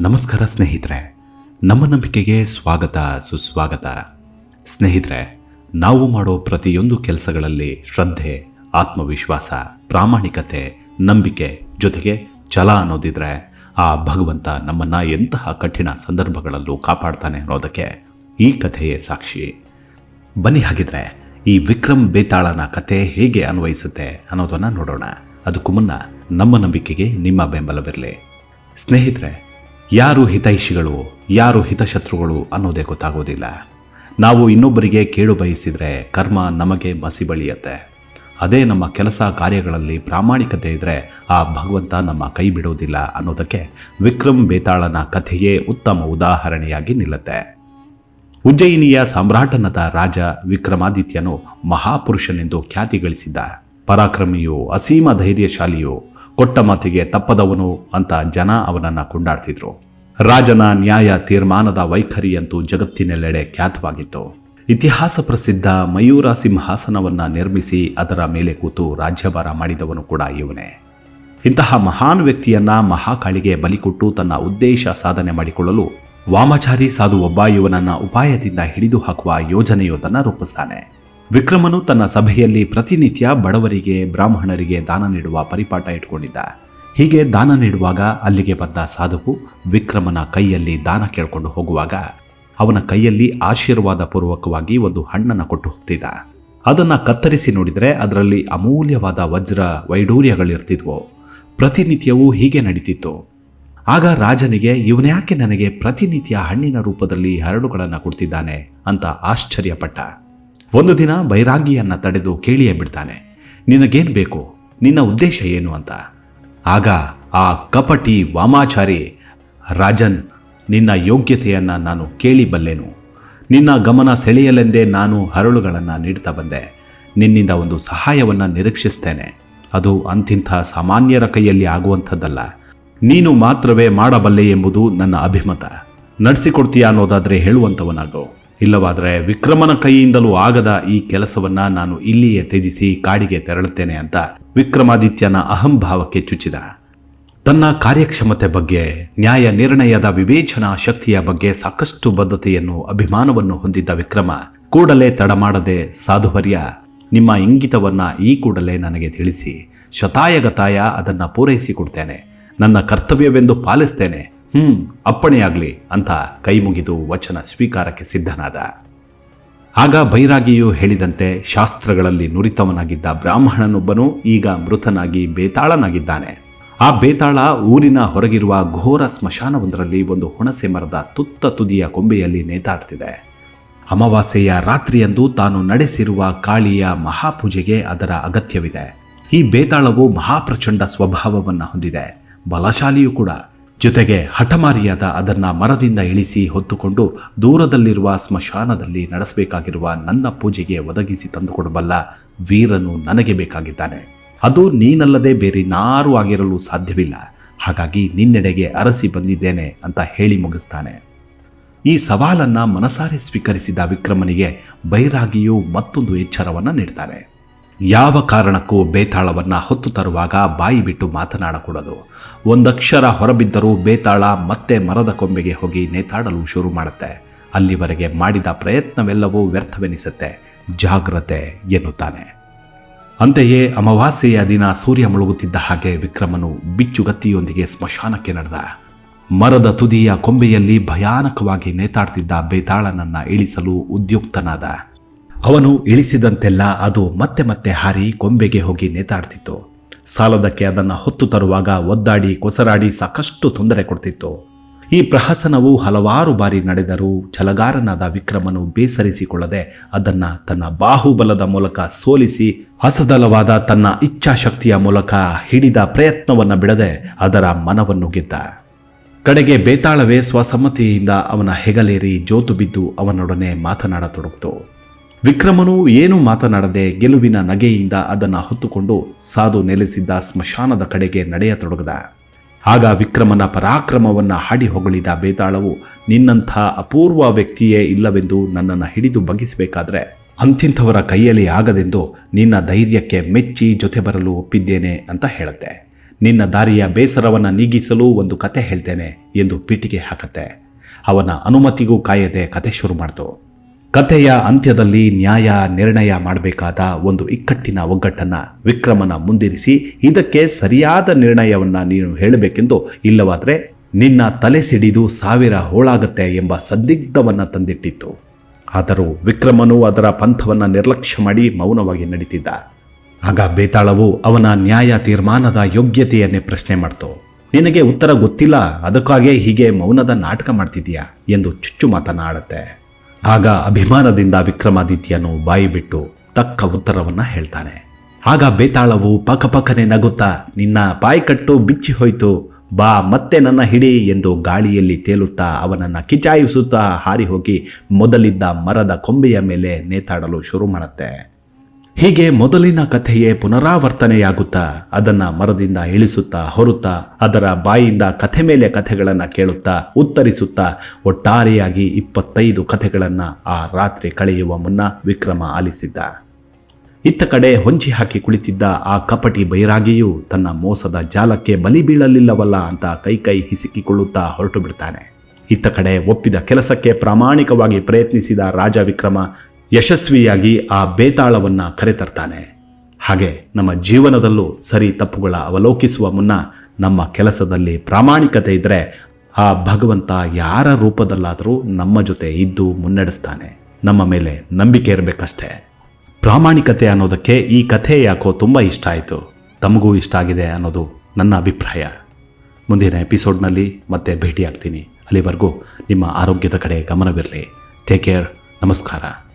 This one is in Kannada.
ನಮಸ್ಕಾರ ಸ್ನೇಹಿತರೆ. ನಮ್ಮ ನಂಬಿಕೆಗೆ ಸ್ವಾಗತ, ಸುಸ್ವಾಗತ. ಸ್ನೇಹಿತರೆ, ನಾವು ಮಾಡೋ ಪ್ರತಿಯೊಂದು ಕೆಲಸಗಳಲ್ಲಿ ಶ್ರದ್ಧೆ, ಆತ್ಮವಿಶ್ವಾಸ, ಪ್ರಾಮಾಣಿಕತೆ, ನಂಬಿಕೆ ಜೊತೆಗೆ ಛಲ ಅನ್ನೋದಿದ್ರೆ ಆ ಭಗವಂತ ನಮ್ಮನ್ನ ಎಂತಹ ಕಠಿಣ ಸಂದರ್ಭಗಳಲ್ಲೂ ಕಾಪಾಡ್ತಾನೆ ಅನ್ನೋದಕ್ಕೆ ಈ ಕಥೆಯೇ ಸಾಕ್ಷಿ. ಬನ್ನಿ ಹಾಗಿದ್ರೆ ಈ ವಿಕ್ರಮ್ ಬೇತಾಳನ ಕತೆ ಹೇಗೆ ಅನ್ವಯಿಸುತ್ತೆ ಅನ್ನೋದನ್ನ ನೋಡೋಣ. ಅದಕ್ಕೂ ಮುನ್ನ ನಮ್ಮ ನಂಬಿಕೆಗೆ ನಿಮ್ಮ ಬೆಂಬಲವಿರಲಿ. ಸ್ನೇಹಿತರೆ ಯಾರು ಹಿತೈಷಿಗಳು, ಯಾರು ಹಿತಶತ್ರುಗಳು ಅನ್ನೋದೇ ಗೊತ್ತಾಗೋದಿಲ್ಲ. ನಾವು ಇನ್ನೊಬ್ಬರಿಗೆ ಕೇಳು ಬಯಸಿದರೆ ಕರ್ಮ ನಮಗೆ ಮಸಿ ಬಳಿಯತ್ತೆ. ಅದೇ ನಮ್ಮ ಕೆಲಸ ಕಾರ್ಯಗಳಲ್ಲಿ ಪ್ರಾಮಾಣಿಕತೆ ಇದ್ದರೆ ಆ ಭಗವಂತ ನಮ್ಮ ಕೈ ಬಿಡೋದಿಲ್ಲ ಅನ್ನೋದಕ್ಕೆ ವಿಕ್ರಮ್ ಬೇತಾಳನ ಕಥೆಯೇ ಉತ್ತಮ ಉದಾಹರಣೆಯಾಗಿ ನಿಲ್ಲತ್ತೆ. ಉಜ್ಜಯಿನಿಯ ಸಾಮ್ರಾಟನದ ರಾಜ ವಿಕ್ರಮಾದಿತ್ಯನು ಮಹಾಪುರುಷನೆಂದು ಖ್ಯಾತಿ ಗಳಿಸಿದ್ದ. ಪರಾಕ್ರಮಿಯು, ಅಸೀಮ ಧೈರ್ಯಶಾಲಿಯು ಕೊಟ್ಟ ಮಾತಿಗೆ ತಪ್ಪದವನು ಅಂತ ಜನ ಅವನನ್ನ ಕೊಂಡಾಡ್ತಿದ್ರು. ರಾಜನ ನ್ಯಾಯ ತೀರ್ಮಾನದ ವೈಖರಿಯಂತೂ ಜಗತ್ತಿನೆಲ್ಲೆಡೆ ಖ್ಯಾತವಾಗಿತ್ತು. ಇತಿಹಾಸ ಪ್ರಸಿದ್ಧ ಮಯೂರ ಸಿಂಹಾಸನವನ್ನು ನಿರ್ಮಿಸಿ ಅದರ ಮೇಲೆ ಕೂತು ರಾಜ್ಯಭಾರ ಮಾಡಿದವನು ಕೂಡ ಇವನೇ. ಇಂತಹ ಮಹಾನ್ ವ್ಯಕ್ತಿಯನ್ನ ಮಹಾಕಾಳಿಗೆ ಬಲಿಕೊಟ್ಟು ತನ್ನ ಉದ್ದೇಶ ಸಾಧನೆ ಮಾಡಿಕೊಳ್ಳಲು ವಾಮಚಾರಿ ಸಾಧು ಒಬ್ಬ ಇವನನ್ನ ಉಪಾಯದಿಂದ ಹಿಡಿದು ಹಾಕುವ ಯೋಜನೆಯೊಂದನ್ನು ರೂಪಿಸ್ತಾನೆ. ವಿಕ್ರಮನು ತನ್ನ ಸಭೆಯಲ್ಲಿ ಪ್ರತಿನಿತ್ಯ ಬಡವರಿಗೆ, ಬ್ರಾಹ್ಮಣರಿಗೆ ದಾನ ನೀಡುವ ಪರಿಪಾಠ ಇಟ್ಕೊಂಡಿದ್ದ. ಹೀಗೆ ದಾನ ನೀಡುವಾಗ ಅಲ್ಲಿಗೆ ಬಂದ ಸಾಧುವು ವಿಕ್ರಮನ ಕೈಯಲ್ಲಿ ದಾನ ಕೇಳಿಕೊಂಡು ಹೋಗುವಾಗ ಅವನ ಕೈಯಲ್ಲಿ ಆಶೀರ್ವಾದ ಪೂರ್ವಕವಾಗಿ ಒಂದು ಹಣ್ಣನ್ನು ಕೊಟ್ಟು ಹೋಗ್ತಿದ್ದ. ಅದನ್ನು ಕತ್ತರಿಸಿ ನೋಡಿದರೆ ಅದರಲ್ಲಿ ಅಮೂಲ್ಯವಾದ ವಜ್ರ ವೈಡೂರ್ಯಗಳಿರ್ತಿದ್ವು. ಪ್ರತಿನಿತ್ಯವೂ ಹೀಗೆ ನಡೀತಿತ್ತು. ಆಗ ರಾಜನಿಗೆ, ಇವನ್ಯಾಕೆ ನನಗೆ ಪ್ರತಿನಿತ್ಯ ಹಣ್ಣಿನ ರೂಪದಲ್ಲಿ ಹರಳುಗಳನ್ನು ಕೊಡ್ತಿದ್ದಾನೆ? ಅಂತ ಆಶ್ಚರ್ಯಪಟ್ಟ. ಒಂದು ದಿನ ಬೈರಾಗಿಯನ್ನು ತಡೆದು ಕೇಳಿಯೇ ಬಿಡ್ತಾನೆ. ನಿನಗೇನು ಬೇಕು? ನಿನ್ನ ಉದ್ದೇಶ ಏನು ಅಂತ? ಆಗ ಆ ಕಪಟಿ ವಾಮಾಚಾರಿ, ರಾಜನ್, ನಿನ್ನ ಯೋಗ್ಯತೆಯನ್ನು ನಾನು ಕೇಳಿಬಲ್ಲೆನು ನಿನ್ನ ಗಮನ ಸೆಳೆಯಲೆಂದೇ ನಾನು ಹರಳುಗಳನ್ನು ನೀಡ್ತಾ ಬಂದೆ. ನಿನ್ನಿಂದ ಒಂದು ಸಹಾಯವನ್ನು ನಿರೀಕ್ಷಿಸ್ತೇನೆ. ಅದು ಅಂತಿಂಥ ಸಾಮಾನ್ಯರ ಕೈಯಲ್ಲಿ ಆಗುವಂಥದ್ದಲ್ಲ. ನೀನು ಮಾತ್ರವೇ ಮಾಡಬಲ್ಲೆ ಎಂಬುದು ನನ್ನ ಅಭಿಮತ. ನಡೆಸಿಕೊಡ್ತೀಯ ಅನ್ನೋದಾದರೆ ಹೇಳುವಂಥವನಾಗೋ ಇಲ್ಲವಾದರೆ ವಿಕ್ರಮನ ಕೈಯಿಂದಲೂ ಆಗದ ಈ ಕೆಲಸವನ್ನ ನಾನು ಇಲ್ಲಿಯೇ ತ್ಯಜಿಸಿ ಕಾಡಿಗೆ ತೆರಳುತ್ತೇನೆ ಅಂತ ವಿಕ್ರಮಾದಿತ್ಯನ ಅಹಂಭಾವಕ್ಕೆ ಚುಚ್ಚಿದ. ತನ್ನ ಕಾರ್ಯಕ್ಷಮತೆ ಬಗ್ಗೆ, ನ್ಯಾಯ ನಿರ್ಣಯದ ವಿವೇಚನಾ ಶಕ್ತಿಯ ಬಗ್ಗೆ ಸಾಕಷ್ಟು ಬದ್ಧತೆಯನ್ನು, ಅಭಿಮಾನವನ್ನು ಹೊಂದಿದ್ದ ವಿಕ್ರಮ ಕೂಡಲೇ ತಡಮಾಡದೆ ಸಾಧುವರ್ಯ ನಿಮ್ಮ ಇಂಗಿತವನ್ನ ಈ ಕೂಡಲೇ ನನಗೆ ತಿಳಿಸಿ, ಶತಾಯಗತಾಯ ಅದನ್ನು ಪೂರೈಸಿಕೊಡ್ತೇನೆ ನನ್ನ ಕರ್ತವ್ಯವೆಂದು ಪಾಲಿಸ್ತೇನೆ. ಹ್ಮ್, ಅಪ್ಪಣೆಯಾಗಲಿ ಅಂತ ಕೈ ಮುಗಿದು ವಚನ ಸ್ವೀಕಾರಕ್ಕೆ ಸಿದ್ಧನಾದ. ಆಗ ಬೈರಾಗಿಯು ಹೇಳಿದಂತೆ ಶಾಸ್ತ್ರಗಳಲ್ಲಿ ನುರಿತವನಾಗಿದ್ದ ಬ್ರಾಹ್ಮಣನೊಬ್ಬನು ಈಗ ಮೃತನಾಗಿ ಬೇತಾಳನಾಗಿದ್ದಾನೆ. ಆ ಬೇತಾಳ ಊರಿನ ಹೊರಗಿರುವ ಘೋರ ಸ್ಮಶಾನವೊಂದರಲ್ಲಿ ಒಂದು ಹುಣಸೆ ಮರದ ತುತ್ತ ತುದಿಯ ಕೊಂಬೆಯಲ್ಲಿ ನೇತಾಡ್ತಿದೆ. ಅಮಾವಾಸ್ಯೆಯ ರಾತ್ರಿಯಂದು ತಾನು ನಡೆಸಿರುವ ಕಾಳಿಯ ಮಹಾಪೂಜೆಗೆ ಅದರ ಅಗತ್ಯವಿದೆ. ಈ ಬೇತಾಳವು ಮಹಾಪ್ರಚಂಡ ಸ್ವಭಾವವನ್ನು ಹೊಂದಿದೆ. ಬಲಶಾಲಿಯೂ ಕೂಡ. ಜೊತೆಗೆ ಹಠಮಾರಿಯಾದ ಅದನ್ನ ಮರದಿಂದ ಇಳಿಸಿ ಹೊತ್ತುಕೊಂಡು ದೂರದಲ್ಲಿರುವ ಸ್ಮಶಾನದಲ್ಲಿ ನಡೆಸಬೇಕಾಗಿರುವ ನನ್ನ ಪೂಜೆಗೆ ಒದಗಿಸಿ ತಂದುಕೊಡಬಲ್ಲ ವೀರನು ನನಗೆ ಬೇಕಾಗಿದ್ದಾನೆ. ಅದು ನೀನಲ್ಲದೆ ಬೇರೆ ನಾರು ಆಗಿರಲು ಸಾಧ್ಯವಿಲ್ಲ. ಹಾಗಾಗಿ ನಿನ್ನೆಡೆಗೆ ಅರಸಿ ಬಂದಿದ್ದೇನೆ ಅಂತ ಹೇಳಿ ಮುಗಿಸ್ತಾನೆ. ಈ ಸವಾಲನ್ನ ಮನಸಾರೆ ಸ್ವೀಕರಿಸಿದ ವಿಕ್ರಮನಿಗೆ ಬೈರಾಗಿಯು ಮತ್ತೊಂದು ಎಚ್ಚರವನ್ನು ನೀಡ್ತಾನೆ. ಯಾವ ಕಾರಣಕ್ಕೂ ಬೇತಾಳವನ್ನ ಹೊತ್ತು ತರುವಾಗ ಬಾಯಿ ಬಿಟ್ಟು ಮಾತನಾಡಕೂಡದು. ಒಂದಕ್ಷರ ಹೊರಬಿದ್ದರೂ ಬೇತಾಳ ಮತ್ತೆ ಮರದ ಕೊಂಬೆಗೆ ಹೋಗಿ ನೇತಾಡಲು ಶುರು ಮಾಡುತ್ತೆ. ಅಲ್ಲಿವರೆಗೆ ಮಾಡಿದ ಪ್ರಯತ್ನವೆಲ್ಲವೂ ವ್ಯರ್ಥವೆನಿಸುತ್ತೆ. ಜಾಗ್ರತೆ ಎನ್ನುತ್ತಾನೆ. ಅಂತೆಯೇ ಅಮಾವಾಸ್ಯೆಯ ದಿನ ಸೂರ್ಯ ಮುಳುಗುತ್ತಿದ್ದ ಹಾಗೆ ವಿಕ್ರಮನು ಬಿಚ್ಚುಗತ್ತಿಯೊಂದಿಗೆ ಸ್ಮಶಾನಕ್ಕೆ ನಡೆದ. ಮರದ ತುದಿಯ ಕೊಂಬೆಯಲ್ಲಿ ಭಯಾನಕವಾಗಿ ನೇತಾಡ್ತಿದ್ದ ಬೇತಾಳನನ್ನ ಇಳಿಸಲು ಉದ್ಯುಕ್ತನಾದ. ಅವನು ಇಳಿಸಿದಂತೆಲ್ಲ ಅದು ಮತ್ತೆ ಮತ್ತೆ ಹಾರಿ ಕೊಂಬೆಗೆ ಹೋಗಿ ನೇತಾಡ್ತಿತ್ತು. ಸಾಲದಕ್ಕೆ ಅದನ್ನು ಹೊತ್ತು ತರುವಾಗ ಒದ್ದಾಡಿ ಕೊಸರಾಡಿ ಸಾಕಷ್ಟು ತೊಂದರೆ ಕೊಡ್ತಿತ್ತು. ಈ ಪ್ರಹಸನವು ಹಲವಾರು ಬಾರಿ ನಡೆದರೂ ಛಲಗಾರನಾದ ವಿಕ್ರಮನು ಬೇಸರಿಸಿಕೊಳ್ಳದೆ ಅದನ್ನ ತನ್ನ ಬಾಹುಬಲದ ಮೂಲಕ ಸೋಲಿಸಿ ಹಸದಲವಾದ ತನ್ನ ಇಚ್ಛಾಶಕ್ತಿಯ ಮೂಲಕ ಹಿಡಿದ ಪ್ರಯತ್ನವನ್ನು ಬಿಡದೆ ಅದರ ಮನವನ್ನು ಗೆದ್ದ. ಕಡೆಗೆ ಬೇತಾಳವೇ ಸ್ವಸಮ್ಮತಿಯಿಂದ ಅವನ ಹೆಗಲೇರಿ ಜೋತು ಬಿದ್ದು ಅವನೊಡನೆ ಮಾತನಾಡತೊಡಗಿತು. ವಿಕ್ರಮನು ಏನೂ ಮಾತನಾಡದೆ ಗೆಲುವಿನ ನಗೆಯಿಂದ ಅದನ್ನು ಹೊತ್ತುಕೊಂಡು ಸಾಧು ನೆಲೆಸಿದ್ದ ಸ್ಮಶಾನದ ಕಡೆಗೆ ನಡೆಯತೊಡಗದ. ಆಗ ವಿಕ್ರಮನ ಪರಾಕ್ರಮವನ್ನು ಹಾಡಿ ಹೊಗಳಿದ ಬೇತಾಳವು, ನಿನ್ನಂಥ ಅಪೂರ್ವ ವ್ಯಕ್ತಿಯೇ ಇಲ್ಲವೆಂದು ನನ್ನನ್ನು ಹಿಡಿದು ಬಗ್ಗಿಸಬೇಕಾದ್ರೆ ಅಂತಿಂಥವರ ಕೈಯಲ್ಲಿ ಆಗದೆಂದು ನಿನ್ನ ಧೈರ್ಯಕ್ಕೆ ಮೆಚ್ಚಿ ಜೊತೆ ಬರಲು ಒಪ್ಪಿದ್ದೇನೆ ಅಂತ ಹೇಳುತ್ತೆ. ನಿನ್ನ ದಾರಿಯ ಬೇಸರವನ್ನು ನೀಗಿಸಲು ಒಂದು ಕತೆ ಹೇಳ್ತೇನೆ ಎಂದು ಪೀಟಿಗೆ ಹಾಕತ್ತೆ. ಅವನ ಅನುಮತಿಗೂ ಕಾಯದೆ ಕತೆ ಶುರು ಮಾಡ್ತು. ಕಥೆಯ ಅಂತ್ಯದಲ್ಲಿ ನ್ಯಾಯ ನಿರ್ಣಯ ಮಾಡಬೇಕಾದ ಒಂದು ಇಕ್ಕಟ್ಟಿನ ಒಗ್ಗಟ್ಟನ್ನ ವಿಕ್ರಮನ ಮುಂದಿರಿಸಿ ಇದಕ್ಕೆ ಸರಿಯಾದ ನಿರ್ಣಯವನ್ನ ನೀನು ಹೇಳಬೇಕೆಂದು ಇಲ್ಲವಾದ್ರೆ ನಿನ್ನ ತಲೆ ಸಿಡಿದು ಸಾವಿರ ಹೋಳಾಗತ್ತೆ ಎಂಬ ಸಂದಿಗ್ಧವನ್ನ ತಂದಿಟ್ಟಿತ್ತು. ಆದರೂ ವಿಕ್ರಮನು ಅದರ ಪಂಥವನ್ನ ನಿರ್ಲಕ್ಷ್ಯ ಮಾಡಿ ಮೌನವಾಗಿ ನಡೀತಿದ್ದ. ಆಗ ಬೇತಾಳವು ಅವನ ನ್ಯಾಯ ತೀರ್ಮಾನದ ಯೋಗ್ಯತೆಯನ್ನೇ ಪ್ರಶ್ನೆ ಮಾಡ್ತು. ನಿನಗೆ ಉತ್ತರ ಗೊತ್ತಿಲ್ಲ, ಅದಕ್ಕಾಗೇ ಹೀಗೆ ಮೌನದ ನಾಟಕ ಮಾಡ್ತಿದೀಯಾ ಎಂದು ಚುಚ್ಚು ಮಾತನಾಡುತ್ತೆ ಆಗ ಅಭಿಮಾನದಿಂದ ವಿಕ್ರಮಾದಿತ್ಯನು ಬಾಯಿಬಿಟ್ಟು ತಕ್ಕ ಉತ್ತರವನ್ನ ಹೇಳ್ತಾನೆ. ಆಗ ಬೇತಾಳವು ಪಕಪಕನೆ ನಗುತ್ತಾ, ನಿನ್ನ ಬಾಯಿ ಕಟ್ಟು ಬಿಚ್ಚಿ ಹೋಯ್ತು, ಬಾ ಮತ್ತೆ ನನ್ನ ಹಿಡಿ ಎಂದು ಗಾಳಿಯಲ್ಲಿ ತೇಲುತ್ತಾ ಅವನನ್ನ ಕಿಚಾಯಿಸುತ್ತಾ ಹಾರಿ ಹೋಗಿ ಮೊದಲಿದ್ದ ಮರದ ಕೊಂಬೆಯ ಮೇಲೆ ನೇತಾಡಲು ಶುರು ಮಾಡುತ್ತೆ ಹೀಗೆ ಮೊದಲಿನ ಕಥೆಯೇ ಪುನರಾವರ್ತನೆಯಾಗುತ್ತಾ ಅದನ್ನ ಮರದಿಂದ ಇಳಿಸುತ್ತಾ ಹೊರುತ್ತಾ ಅದರ ಬಾಯಿಂದ ಕಥೆ ಮೇಲೆ ಕಥೆಗಳನ್ನು ಕೇಳುತ್ತಾ ಉತ್ತರಿಸುತ್ತಾ ಒಟ್ಟಾರೆಯಾಗಿ ಇಪ್ಪತ್ತೈದು ಕಥೆಗಳನ್ನು ಆ ರಾತ್ರಿ ಕಳೆಯುವ ಮುನ್ನ ವಿಕ್ರಮ ಆಲಿಸಿದ್ದ. ಇತ್ತ ಕಡೆ ಹೊಂಚಿ ಹಾಕಿ ಕುಳಿತಿದ್ದ ಆ ಕಪಟಿ ಬೈರಾಗಿಯು ತನ್ನ ಮೋಸದ ಜಾಲಕ್ಕೆ ಬಲಿ ಬೀಳಲಿಲ್ಲವಲ್ಲ ಅಂತ ಕೈ ಕೈ ಹಿಸುಕಿಕೊಳ್ಳುತ್ತಾ ಹೊರಟು ಬಿಡ್ತಾನೆ. ಇತ್ತ ಕಡೆ ಒಪ್ಪಿದ ಕೆಲಸಕ್ಕೆ ಪ್ರಾಮಾಣಿಕವಾಗಿ ಪ್ರಯತ್ನಿಸಿದ ರಾಜ ವಿಕ್ರಮ ಯಶಸ್ವಿಯಾಗಿ ಆ ಬೇತಾಳವನ್ನು ಕರೆತರ್ತಾನೆ. ಹಾಗೆ ನಮ್ಮ ಜೀವನದಲ್ಲೂ ಸರಿ ತಪ್ಪುಗಳ ಅವಲೋಕಿಸುವ ಮುನ್ನ ನಮ್ಮ ಕೆಲಸದಲ್ಲಿ ಪ್ರಾಮಾಣಿಕತೆ ಇದ್ದರೆ ಆ ಭಗವಂತ ಯಾರ ರೂಪದಲ್ಲಾದರೂ ನಮ್ಮ ಜೊತೆ ಇದ್ದು ಮುನ್ನಡೆಸ್ತಾನೆ. ನಮ್ಮ ಮೇಲೆ ನಂಬಿಕೆ ಇರಬೇಕಷ್ಟೇ. ಪ್ರಾಮಾಣಿಕತೆ ಅನ್ನೋದಕ್ಕೆ ಈ ಕಥೆ ಯಾಕೋ ತುಂಬ ಇಷ್ಟ ಆಯಿತು. ತಮಗೂ ಇಷ್ಟ ಆಗಿದೆ ಅನ್ನೋದು ನನ್ನ ಅಭಿಪ್ರಾಯ. ಮುಂದಿನ ಎಪಿಸೋಡ್ನಲ್ಲಿ ಮತ್ತೆ ಭೇಟಿಯಾಗ್ತೀನಿ. ಅಲ್ಲಿವರೆಗೂ ನಿಮ್ಮ ಆರೋಗ್ಯದ ಕಡೆ ಗಮನವಿರಲಿ. ಟೇಕ್ ಕೇರ್ ನಮಸ್ಕಾರ.